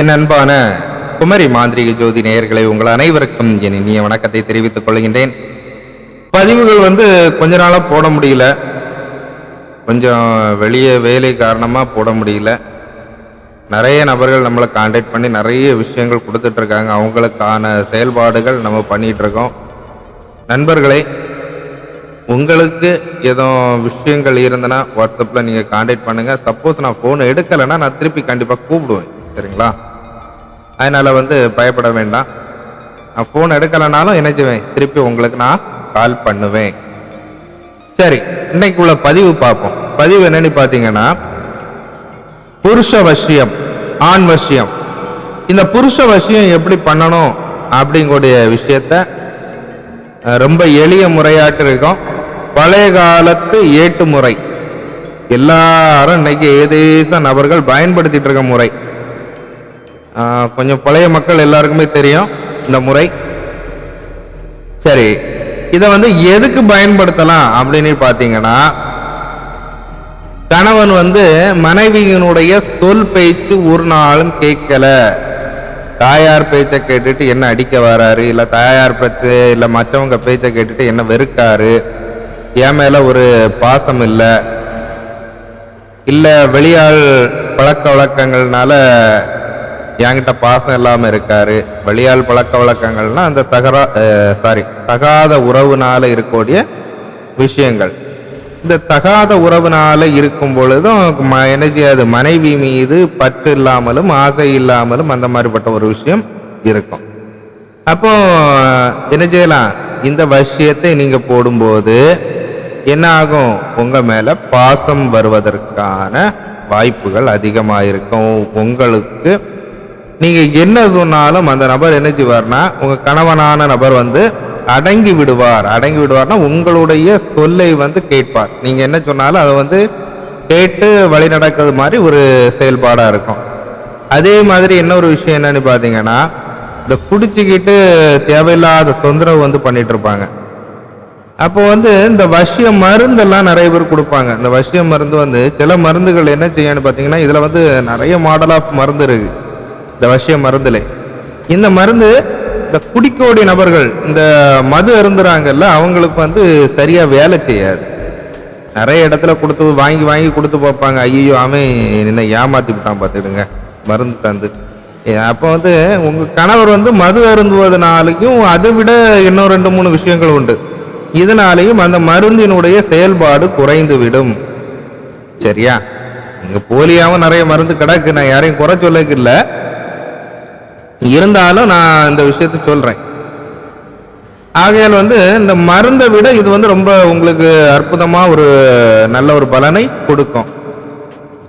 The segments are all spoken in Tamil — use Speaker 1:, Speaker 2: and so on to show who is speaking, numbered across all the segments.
Speaker 1: என் அன்பான குமரி மாந்திரிக ஜோதி நேயர்களை உங்கள் அனைவருக்கும் என் இனிய வணக்கத்தை தெரிவித்துக் கொள்கின்றேன். பதிவுகள் வந்து கொஞ்ச நாளாக போட முடியல. கொஞ்சம் வெளியே வேலை காரணமாக போட முடியல. நிறைய நபர்கள் நம்மளை காண்டாக்ட் பண்ணி நிறைய விஷயங்கள் கொடுத்துட்ருக்காங்க அவங்களுக்கான செயல்பாடுகள் நம்ம பண்ணிகிட்ருக்கோம் நண்பர்களை நண்பர்களே உங்களுக்கு ஏதோ விஷயங்கள் இருந்தனா வாட்ஸ்அப்பில் நீங்கள் காண்டாக்ட் பண்ணுங்கள் சப்போஸ் நான் ஃபோன் எடுக்கலைன்னா நான் திருப்பி கண்டிப்பாக கூப்பிடுவேன். சரிங்களா அதனால் வந்து பயப்பட வேண்டாம். நான் ஃபோன் எடுக்கலைனாலும் இணைச்சுவேன். திருப்பி உங்களுக்கு நான் கால் பண்ணுவேன். சரி இன்னைக்கு உள்ள பதிவு பார்ப்போம். பதிவு என்னன்னு பார்த்தீங்கன்னா புருஷ வசியம் ஆண் வசியம். இந்த புருஷ வசியம் எப்படி பண்ணணும் அப்படிங்கக்கூடிய விஷயத்த ரொம்ப எளிய முறையாட்டு இருக்கும். பழைய காலத்து ஏட்டு முறை. எல்லாரும் இன்னைக்கு ஏதேச நபர்கள் பயன்படுத்திட்டு இருக்க முறை. கொஞ்சம் பழைய மக்கள் எல்லாருக்குமே தெரியும் இந்த முறை. சரி இதை வந்து எதுக்கு பயன்படுத்தலாம் அப்படின்னு பார்த்தீங்கன்னா கணவன் வந்து மனைவியினுடைய சொல் பேச்சு ஒரு நாளும் கேட்கல. தாயார் பேச்சை கேட்டுட்டு என்ன அடிக்க வராரு இல்லை தாயார் பேச்சு இல்லை மற்றவங்க பேச்சை கேட்டுட்டு என்ன வெறுக்காரு என் மேலே ஒரு பாசம் இல்லை இல்லை வெளியாள் பழக்க வழக்கங்கள்னால என்கிட்ட பாசம் இல்லாமல் இருக்காரு. வழியால் பழக்க வழக்கங்கள்னா அந்த தகரா சாரி தகாத உறவுனால இருக்கக்கூடிய விஷயங்கள். இந்த தகாத உறவுனால இருக்கும் பொழுதும் ம- என்ன செய்யாது மனைவி மீது பற்று இல்லாமலும் ஆசை இல்லாமலும் அந்த மாதிரிப்பட்ட ஒரு விஷயம் இருக்கும். அப்போ என்ன செய்யலாம் இந்த விஷயத்தை நீங்க போடும்போது என்ன ஆகும்? உங்க மேல பாசம் வருவதற்கான வாய்ப்புகள் அதிகமாக இருக்கும் உங்களுக்கு நீங்கள் என்ன சொன்னாலும் அந்த நபர் என்ன செய்வார்னா உங்கள் கணவனான நபர் வந்து அடங்கி விடுவார். அடங்கி விடுவார்னா உங்களுடைய சொல்லை வந்து கேட்பார். நீங்கள் என்ன சொன்னாலும் அதை வந்து கேட்டு வழி நடக்கிறது மாதிரி ஒரு செயல்பாடாக இருக்கும். அதே மாதிரி என்ன ஒரு விஷயம் என்னன்னு பார்த்தீங்கன்னா இந்த குடிச்சிக்கிட்டு தேவையில்லாத தொந்தரவு வந்து பண்ணிட்டு இருப்பாங்க அப்போ வந்து இந்த வசிய மருந்தெல்லாம் நிறைய பேர் கொடுப்பாங்க. இந்த வசிய மருந்து வந்து சில மருந்துகள் என்ன செய்யணும்னு பார்த்தீங்கன்னா இதில் வந்து நிறைய மாடல் ஆஃப் மருந்து இருக்குது இந்த வசிய மருந்துல இந்த மருந்து இந்த குடிக்கோடி நபர்கள் இந்த மது அருந்துறாங்கல்ல அவங்களுக்கு வந்து சரியா வேலை செய்யாது. நிறைய இடத்துல கொடுத்து வாங்கி வாங்கி கொடுத்து பார்ப்பாங்க. ஐயோ அவன் என்ன ஏமாத்தி விட்டான் பார்த்துடுங்க மருந்து தந்து ஏ, அப்போ வந்து உங்கள் கணவர் வந்து மது அருந்துவதனாலையும் அதை விட இன்னும் ரெண்டு மூணு விஷயங்கள் உண்டு. இதனாலையும் அந்த மருந்தினுடைய செயல்பாடு குறைந்து விடும் சரியா? இங்கே போலியாகவும் நிறைய மருந்து கிடக்கு. நான் யாரையும் குறை சொல்லக்கு இல்லை இருந்தாலும் நான் இந்த விஷயத்த சொல்கிறேன் ஆகையால் வந்து இந்த மருந்தை விட இது வந்து ரொம்ப உங்களுக்கு அற்புதமாக ஒரு நல்ல ஒரு பலனை கொடுக்கும்.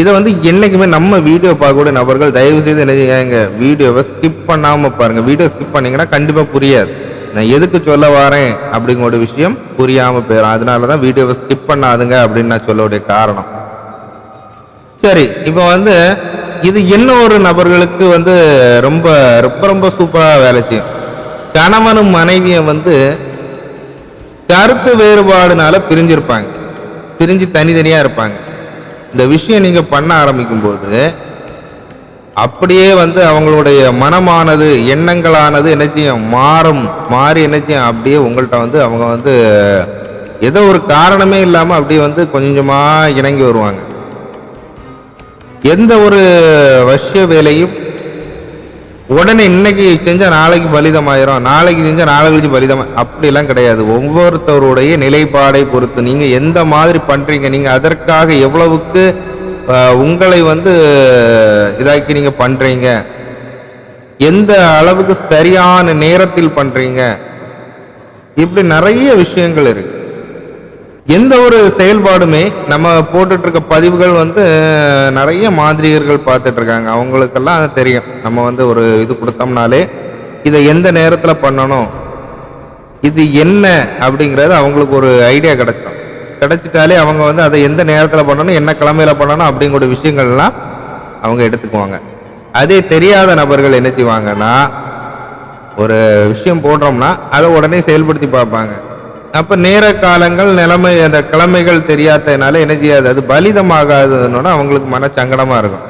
Speaker 1: இதை வந்து என்னைக்குமே நம்ம வீடியோ பார்க்கக்கூடிய நபர்கள் தயவு செய்து என்ன செய்யுங்க வீடியோவை ஸ்கிப் பண்ணாமல் பாருங்கள் வீடியோ ஸ்கிப் பண்ணீங்கன்னா கண்டிப்பாக புரியாது. நான் எதுக்கு சொல்ல வரேன் அப்படிங்கிற ஒரு விஷயம் புரியாமல் போயிடும் அதனால தான் வீடியோவை ஸ்கிப் பண்ணாதுங்க அப்படின்னு நான் சொல்லக்கூடிய காரணம். சரி இப்போ வந்து இது இன்னொரு நபர்களுக்கு வந்து ரொம்ப ரொம்ப ரொம்ப சூப்பராக வேலை செய்யும்? கணவனும் மனைவியும் வந்து கருத்து வேறுபாடுனால பிரிஞ்சிருப்பாங்க. பிரிஞ்சு தனித்தனியாக இருப்பாங்க. இந்த விஷயம் நீங்கள் பண்ண ஆரம்பிக்கும்போது அப்படியே வந்து அவங்களுடைய மனமானது எண்ணங்களானது என்ன செய்யும்? மாறும். மாறி என்ன செய்யும்? அப்படியே உங்கள்கிட்ட வந்து அவங்க வந்து ஏதோ ஒரு காரணமே இல்லாமல் அப்படியே வந்து கொஞ்சமாக இணங்கி வருவாங்க. எந்த ஒரு வசிய வேலையும் உடனே இன்னைக்கு செஞ்சால் நாளைக்கு பலிதமாயிரும் நாளைக்கு செஞ்சால் நாளை கழிச்சு அப்படிலாம் கிடையாது. ஒவ்வொருத்தருடைய நிலைப்பாடை பொறுத்து நீங்கள் எந்த மாதிரி பண்ணுறீங்க நீங்கள் அதற்காக எவ்வளவுக்கு உங்களை வந்து இதாக்கி நீங்கள் பண்ணுறீங்க எந்த அளவுக்கு சரியான நேரத்தில் பண்ணுறீங்க இப்படி நிறைய விஷயங்கள் இருக்குது எந்த ஒரு செயல்பாடுமே நம்ம போட்டுட்டு இருக்க பதிவுகள் வந்து நிறைய மாதிரியர்கள் பார்த்துட்டு இருக்காங்க அவங்களுக்கெல்லாம் அது தெரியும். நம்ம வந்து ஒரு இது கொடுத்தோம்னாலே இதை எந்த நேரத்தில் பண்ணணும் இது என்ன அப்படிங்கிறது அவங்களுக்கு ஒரு ஐடியா கிடைச்சிடும். கிடைச்சிட்டாலே அவங்க வந்து அதை எந்த நேரத்தில் பண்ணணும் என்ன கிழமையில் பண்ணணும் அப்படிங்கிற விஷயங்கள்லாம் அவங்க எடுத்துக்குவாங்க. அதே தெரியாத நபர்கள் என்ன செய்வாங்கன்னா ஒரு விஷயம் போடுறோம்னா அதை உடனே செயல்படுத்தி பார்ப்பாங்க. அப்போ நேர காலங்கள் நிலைமை அந்த கிழமைகள் தெரியாததுனால என்ன செய்யாது? அது பலிதமாகாததுன்னு அவங்களுக்கு மன சங்கடமாக இருக்கும்.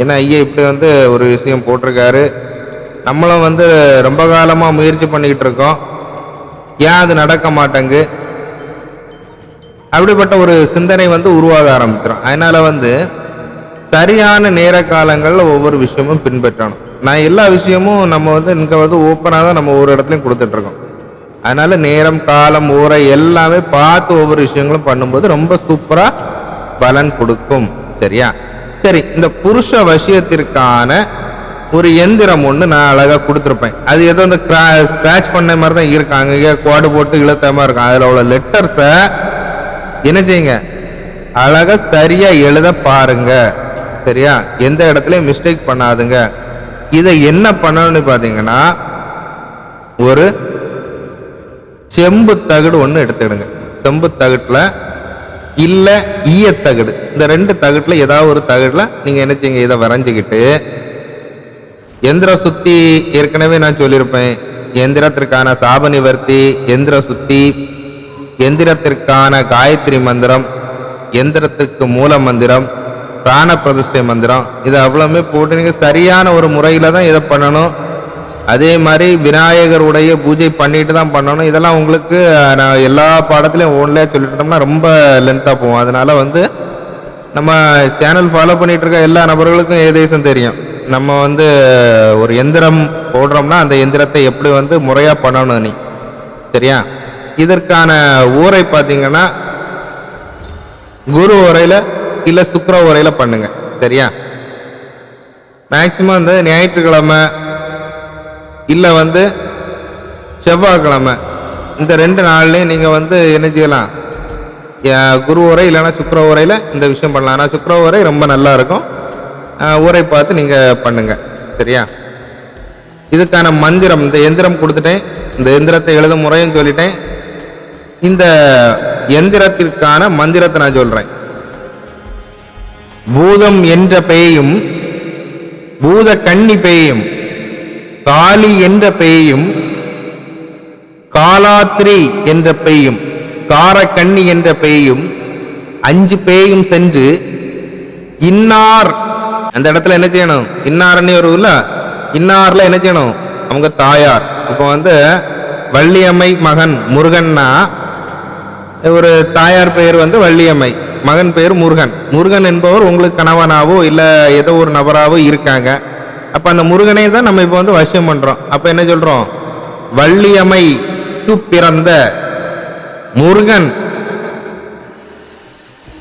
Speaker 1: ஏன்னா ஐயா இப்படி வந்து ஒரு விஷயம் போட்டிருக்காரு. நம்மளும் வந்து ரொம்ப காலமாக முயற்சி பண்ணிக்கிட்டு இருக்கோம். ஏன் அது நடக்க மாட்டேங்கு அப்படிப்பட்ட ஒரு சிந்தனை வந்து உருவாக ஆரம்பிச்சிடும் அதனால வந்து சரியான நேர காலங்களில் ஒவ்வொரு விஷயமும் பின்பற்றணும். நான் எல்லா விஷயமும் நம்ம வந்து இங்கே வந்து ஓப்பனாக தான் நம்ம ஒவ்வொரு இடத்துலையும் கொடுத்துட்ருக்கோம் அதனால நேரம் காலம் ஊரை எல்லாமே பார்த்து ஒவ்வொரு விஷயங்களும் பண்ணும்போது ரொம்ப சூப்பராக பலன் கொடுக்கும். சரியா? சரி இந்த புருஷ வசியத்திற்கான ஒரு எந்திரம் ஒன்று நான் அழகாக கொடுத்துருப்பேன். அது ஏதோ இந்த ஸ்க்ராட்ச் பண்ண மாதிரி தான் இருக்காங்க இங்கே கோடு போட்டு இழுத்த மாதிரி இருக்கும். அதில் உள்ள லெட்டர்ஸை என்ன செய்யுங்க? அழகாக சரியாக எழுத பாருங்க. சரியா? எந்த இடத்துலையும் மிஸ்டேக் பண்ணாதுங்க. இதை என்ன பண்ணணும்னு பார்த்தீங்கன்னா ஒரு செம்பு தகடு ஒன்று எடுத்துடுங்க செம்பு தகட்டில் இல்லை ஈயத்தகடு இந்த ரெண்டு தகட்டில் ஏதாவது ஒரு தகடில் நீங்கள் என்ன செய்யுங்க இதை வரைஞ்சிக்கிட்டு எந்திர சுத்தி ஏற்கனவே நான் சொல்லியிருப்பேன். எந்திரத்திற்கான சாப நிவர்த்தி எந்திர சுத்தி எந்திரத்திற்கான காயத்ரி மந்திரம் எந்திரத்திற்கு மூல மந்திரம் பிராண பிரதிஷ்டை மந்திரம். இது அவ்வளவுமே போட்டு நீங்கள் சரியான ஒரு முறையில் தான் இதை பண்ணணும். அதே மாதிரி விநாயகருடைய பூஜை பண்ணிட்டு தான் பண்ணணும். இதெல்லாம் உங்களுக்கு நான் எல்லா பாடத்துலையும் ஒன்றிலே சொல்லிட்டு ரொம்ப லென்த்தாக போகும். அதனால வந்து நம்ம சேனல் ஃபாலோ பண்ணிகிட்டு இருக்க எல்லா நபர்களுக்கும் ஏதேசம் தெரியும். நம்ம வந்து ஒரு எந்திரம் போடுறோம்னா அந்த எந்திரத்தை எப்படி வந்து முறையாக பண்ணணும் நீ? சரியா? இதற்கான ஊரை பார்த்தீங்கன்னா குரு உரையில் இல்லை சுக்கர உரையில் பண்ணுங்கள் சரியா? மேக்சிமம் வந்து ஞாயிற்றுக்கிழமை இல்லை வந்து செவ்வாய்க்கிழமை. இந்த ரெண்டு நாள்லையும் நீங்கள் வந்து என்ன செய்யலாம் யா- குரு உரை இல்லைன்னா சுக்கர உரையில் இந்த விஷயம் பண்ணலாம். ஆனால் சுக்கர உரை ரொம்ப நல்லா இருக்கும். ஊரை பார்த்து நீங்கள் பண்ணுங்கள் சரியா? இதுக்கான மந்திரம் இந்த எந்திரம் கொடுத்துட்டேன். இந்த எந்திரத்தை எழுதும் முறையும் சொல்லிட்டேன். இந்த எந்திரத்திற்கான மந்திரத்தை நான் சொல்கிறேன் பூதம் என்ற பெயையும் பூத கன்னி பேயும் காளி என்ற பேயும் காலாத்ரி என்ற பெயும் காரக்கண்ணி என்ற பேயும் அஞ்சு பேயும் சென்று இன்னார். அந்த இடத்துல என்ன செய்யணும்? இன்னார்னு ஒரு இல்ல இன்னார்ல என்ன செய்யணும்? அவங்க தாயார். இப்போ வந்து வள்ளியம்மை மகன் முருகன்னா ஒரு தாயார் பெயர் வந்து வள்ளியம்மை மகன் பெயர் முருகன். முருகன் என்பவர் உங்களுக்கு கணவனாவோ இல்லை ஏதோ ஒரு நபராகவோ இருக்காங்க. அப்போ அந்த முருகனை தான் நம்ம இப்போ வந்து வசியம் பண்ணுறோம் அப்போ என்ன சொல்கிறோம் வள்ளியம்மைக்கு பிறந்த முருகன்.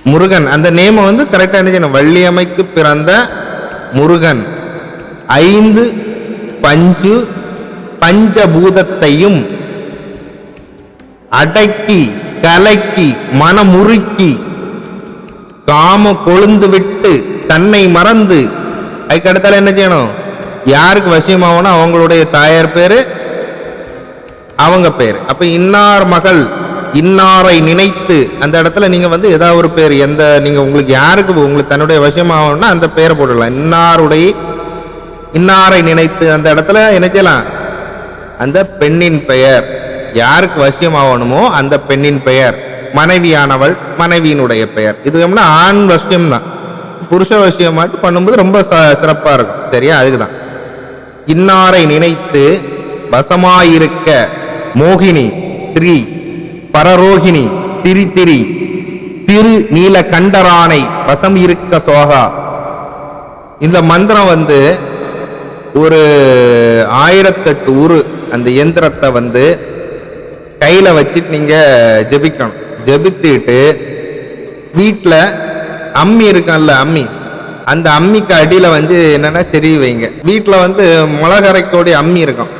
Speaker 1: முருகன். அந்த நேமை வந்து கரெக்டாக என்ன செய்யணும்? வள்ளியம்மைக்கு பிறந்த முருகன். ஐந்து பஞ்சு பஞ்சபூதத்தையும் அடக்கி கலக்கி மனமுருக்கி காம கொழுந்து விட்டு தன்னை மறந்து அதுக்கு அடுத்தால என்ன செய்யணும்? யாருக்கு வசியமாகணும் அவங்களுடைய தாயார் பேர் அவங்க பேர். அப்போ இன்னார் மகள் இன்னாரை நினைத்து அந்த இடத்துல நீங்கள் வந்து ஏதாவது ஒரு பேர் எந்த நீங்கள் உங்களுக்கு யாருக்கு உங்களுக்கு தன்னுடைய வசியமாகணும்னா அந்த பேரை போட்டுடலாம். இன்னாருடைய இன்னாரை நினைத்து அந்த இடத்துல என்ன செய்யலாம்? அந்த பெண்ணின் பெயர். யாருக்கு வசியமாகணுமோ அந்த பெண்ணின் பெயர். மனைவியானவள் மனைவியினுடைய பெயர். இது எப்படின்னா ஆண் வசியம் தான் புருஷ விஷயமாட்டு பண்ணும்போது ரொம்ப ச- இருக்கும். சரியா? அதுக்குதான். இன்னாரை நினைத்து வசமாயிருக்க மோகினி ஸ்ரீ பரரோகிணி திரிதிரி திரு நீல கண்டரானை வசம் இருக்க சோகா. இந்த மந்திரம் வந்து ஒரு ஆயிரத்தெட்டு உரு அந்த இயந்திரத்தை வந்து கையில் வச்சுட்டு நீங்கள் ஜெபிக்கணும். ஜெபித்துட்டு வீட்டில் அம்மி இருக்கும்ல அம்மி. அந்த அம்மிக்கு அடியில் வந்து என்னென்னா செறி வைங்க. வீட்டில் வந்து மிளகரைக்கோடைய அம்மி இருக்கும்.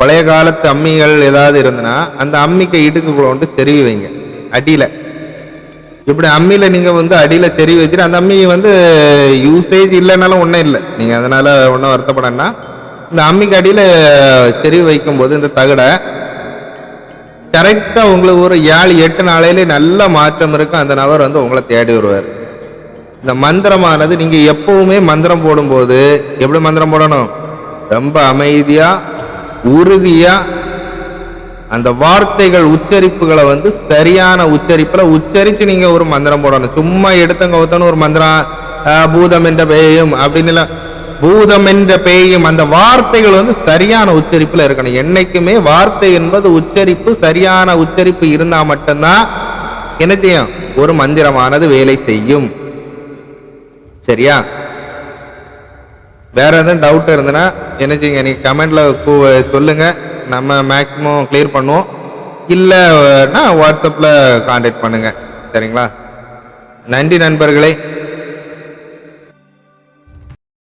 Speaker 1: பழைய காலத்து அம்மிகள் ஏதாவது இருந்ததுன்னா அந்த அம்மிக்கு இடுக்குக்குள்ள வந்து செருவி வைங்க அடியில். இப்படி அம்மியில் நீங்கள் வந்து அடியில் செறி வச்சுட்டு அந்த அம்மி வந்து யூசேஜ் இல்லைனாலும் ஒன்றும் இல்லை. நீங்கள் அதனால் ஒன்றும் வருத்தப்படனா இந்த அம்மிக்கு அடியில் செறி வைக்கும்போது இந்த தகடை கரெக்டாக உங்களுக்கு ஒரு ஏழு எட்டு நாளையிலே நல்ல மாற்றம் இருக்கும். அந்த நபர் வந்து உங்களை தேடி வருவார். இந்த மந்திரமானது நீங்கள் எப்பவுமே மந்திரம் போடும்போது எப்படி மந்திரம் போடணும்? ரொம்ப அமைதியாக உறுதியாக அந்த வார்த்தைகள் உச்சரிப்புகளை வந்து சரியான உச்சரிப்பில் உச்சரித்து நீங்கள் ஒரு மந்திரம் போடணும். சும்மா எடுத்தங்க ஒருத்தன ஒரு மந்திரம் பூதம் என்ற பேயும் அப்படின்னு பூதம் என்ற பேயும் அந்த வார்த்தைகள் வந்து சரியான உச்சரிப்பில் இருக்கணும். என்னைக்குமே வார்த்தை என்பது உச்சரிப்பு சரியான உச்சரிப்பு இருந்தால் மட்டும்தான் என்ன செய்யும்? ஒரு மந்திரமானது வேலை செய்யும். சரியா? வேற எதுவும் டவுட் இருந்ததுன்னா என்ன செய்யுங்க கமெண்ட்டில் கமெண்ட்ல சொல்லுங்க. நம்ம மேக்ஸிமம் கிளியர் பண்ணுவோம். இல்லைன்னா வாட்ஸ்அப்பில் காண்டாக்ட் பண்ணுங்கள் சரிங்களா? நன்றி நண்பர்களே.